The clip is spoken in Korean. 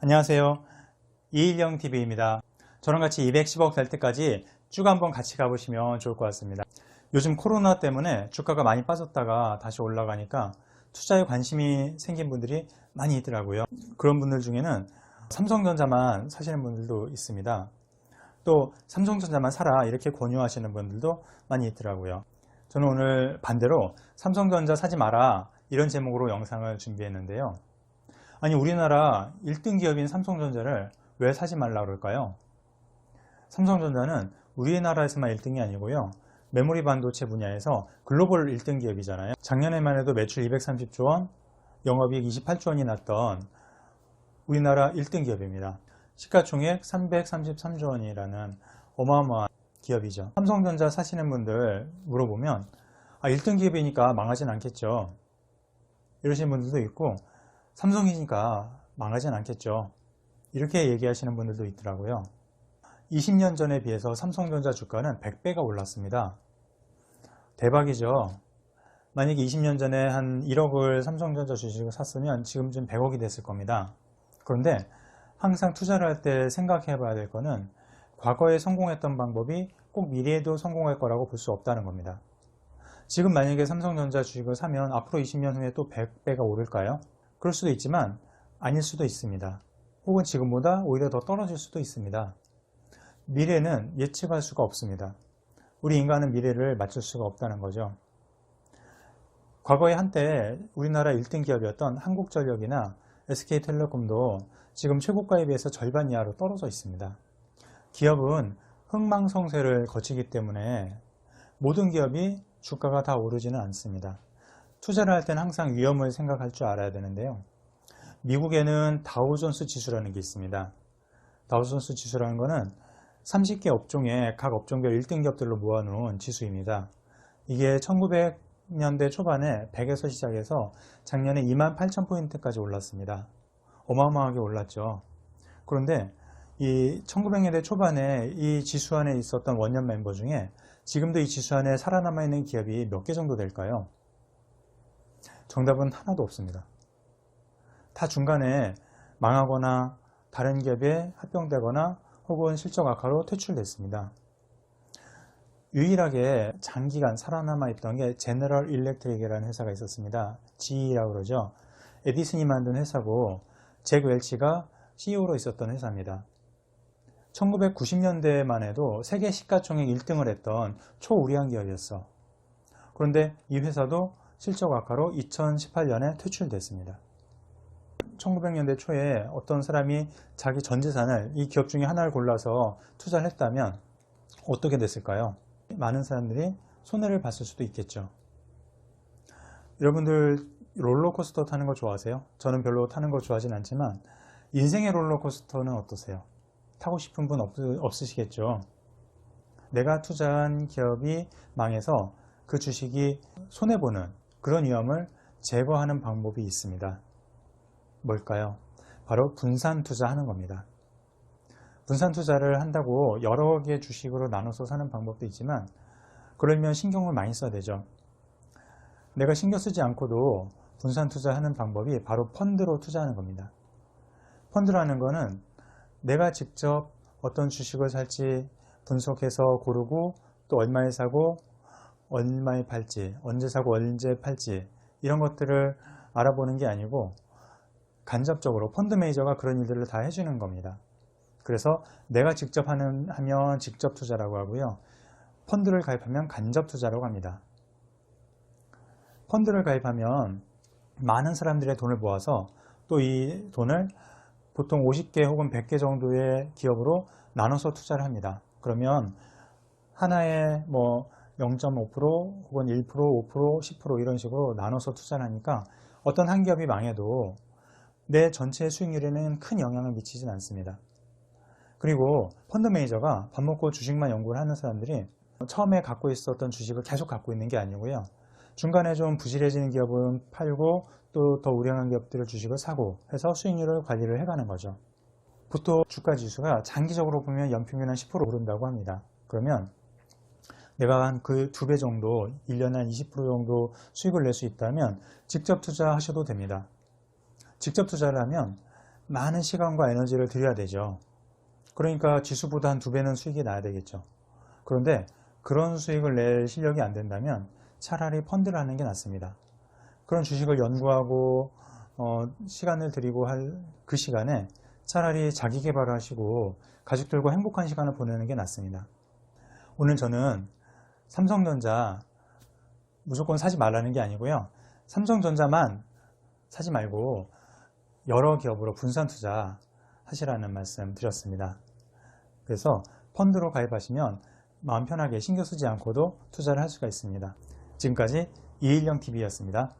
안녕하세요. 이일영TV입니다. 저랑 같이 210억 될 때까지 쭉 한번 같이 가보시면 좋을 것 같습니다. 요즘 코로나 때문에 주가가 많이 빠졌다가 다시 올라가니까 투자에 관심이 생긴 분들이 많이 있더라고요. 그런 분들 중에는 삼성전자만 사시는 분들도 있습니다. 또 삼성전자만 사라 이렇게 권유하시는 분들도 많이 있더라고요. 저는 오늘 반대로 삼성전자 사지 마라 이런 제목으로 영상을 준비했는데요. 아니 우리나라 1등 기업인 삼성전자를 왜 사지 말라 그럴까요? 삼성전자는 우리나라에서만 1등이 아니고요. 메모리 반도체 분야에서 글로벌 1등 기업이잖아요. 작년에만 해도 매출 230조 원, 영업이익 28조 원이 났던 우리나라 1등 기업입니다. 시가총액 333조 원이라는 어마어마한 기업이죠. 삼성전자 사시는 분들 물어보면 아, 1등 기업이니까 망하진 않겠죠. 이러시는 분들도 있고 삼성이니까 망하진 않겠죠. 이렇게 얘기하시는 분들도 있더라고요. 20년 전에 비해서 삼성전자 주가는 100배가 올랐습니다. 대박이죠. 만약에 20년 전에 한 1억을 삼성전자 주식을 샀으면 지금쯤 100억이 됐을 겁니다. 그런데 항상 투자를 할 때 생각해 봐야 될 거는 과거에 성공했던 방법이 꼭 미래에도 성공할 거라고 볼 수 없다는 겁니다. 지금 만약에 삼성전자 주식을 사면 앞으로 20년 후에 또 100배가 오를까요? 그럴 수도 있지만 아닐 수도 있습니다. 혹은 지금보다 오히려 더 떨어질 수도 있습니다. 미래는 예측할 수가 없습니다. 우리 인간은 미래를 맞출 수가 없다는 거죠. 과거에 한때 우리나라 1등 기업이었던 한국전력이나 SK텔레콤도 지금 최고가에 비해서 절반 이하로 떨어져 있습니다. 기업은 흥망성쇠를 거치기 때문에 모든 기업이 주가가 다 오르지는 않습니다. 투자를 할 때는 항상 위험을 생각할 줄 알아야 되는데요. 미국에는 다우존스 지수라는 게 있습니다. 다우존스 지수라는 것은 30개 업종의 각 업종별 1등 기업들로 모아놓은 지수입니다. 이게 1900년대 초반에 100에서 시작해서 작년에 2만 8천 포인트까지 올랐습니다. 어마어마하게 올랐죠. 그런데 이 1900년대 초반에 이 지수 안에 있었던 원년 멤버 중에 지금도 이 지수 안에 살아남아 있는 기업이 몇 개 정도 될까요? 정답은 하나도 없습니다. 다 중간에 망하거나 다른 기업에 합병되거나 혹은 실적 악화로 퇴출됐습니다. 유일하게 장기간 살아남아 있던 게 제너럴 일렉트릭이라는 회사가 있었습니다. GE라고 그러죠. 에디슨이 만든 회사고 잭 웰치가 CEO로 있었던 회사입니다. 1990년대만 해도 세계 시가총액 1등을 했던 초우량한 기업이었어. 그런데 이 회사도 실적 악화로 2018년에 퇴출됐습니다. 1900년대 초에 어떤 사람이 자기 전 재산을 이 기업 중에 하나를 골라서 투자를 했다면 어떻게 됐을까요? 많은 사람들이 손해를 봤을 수도 있겠죠. 여러분들 롤러코스터 타는 거 좋아하세요? 저는 별로 타는 거 좋아하진 않지만 인생의 롤러코스터는 어떠세요? 타고 싶은 분 없, 없으시겠죠? 내가 투자한 기업이 망해서 그 주식이 손해보는 그런 위험을 제거하는 방법이 있습니다. 뭘까요? 바로 분산 투자하는 겁니다. 분산 투자를 한다고 여러 개 주식으로 나눠서 사는 방법도 있지만 그러면 신경을 많이 써야 되죠. 내가 신경 쓰지 않고도 분산 투자하는 방법이 바로 펀드로 투자하는 겁니다. 펀드라는 거는 내가 직접 어떤 주식을 살지 분석해서 고르고 또 얼마에 사고 얼마에 팔지 언제 사고 언제 팔지 이런 것들을 알아보는 게 아니고 간접적으로 펀드 매니저가 그런 일들을 다 해주는 겁니다. 그래서 내가 직접 하는, 하면 직접 투자라고 하고요. 펀드를 가입하면 간접 투자라고 합니다. 펀드를 가입하면 많은 사람들의 돈을 모아서 또 이 돈을 보통 50개 혹은 100개 정도의 기업으로 나눠서 투자를 합니다. 그러면 하나에 뭐 0.5% 혹은 1%, 5%, 10% 이런 식으로 나눠서 투자를 하니까 어떤 한 기업이 망해도 내 전체 수익률에는 큰 영향을 미치진 않습니다. 그리고 펀드 매니저가 밥 먹고 주식만 연구를 하는 사람들이 처음에 갖고 있었던 주식을 계속 갖고 있는 게 아니고요. 중간에 좀 부실해지는 기업은 팔고 또 더 우량한 기업들을 주식을 사고 해서 수익률을 관리를 해가는 거죠. 보통 주가 지수가 장기적으로 보면 연평균 한 10% 오른다고 합니다. 그러면 내가 한 그 두 배 정도, 1년에 한 20% 정도 수익을 낼 수 있다면 직접 투자하셔도 됩니다. 직접 투자를 하면 많은 시간과 에너지를 들여야 되죠. 그러니까 지수보다 한 두 배는 수익이 나야 되겠죠. 그런데 그런 수익을 낼 실력이 안 된다면 차라리 펀드를 하는 게 낫습니다. 그런 주식을 연구하고 어, 시간을 들이고 할 그 시간에 차라리 자기 개발을 하시고 가족들과 행복한 시간을 보내는 게 낫습니다. 오늘 저는 삼성전자 무조건 사지 말라는 게 아니고요. 삼성전자만 사지 말고 여러 기업으로 분산 투자 하시라는 말씀 드렸습니다. 그래서 펀드로 가입하시면 마음 편하게 신경 쓰지 않고도 투자를 할 수가 있습니다. 지금까지 이일영 TV였습니다.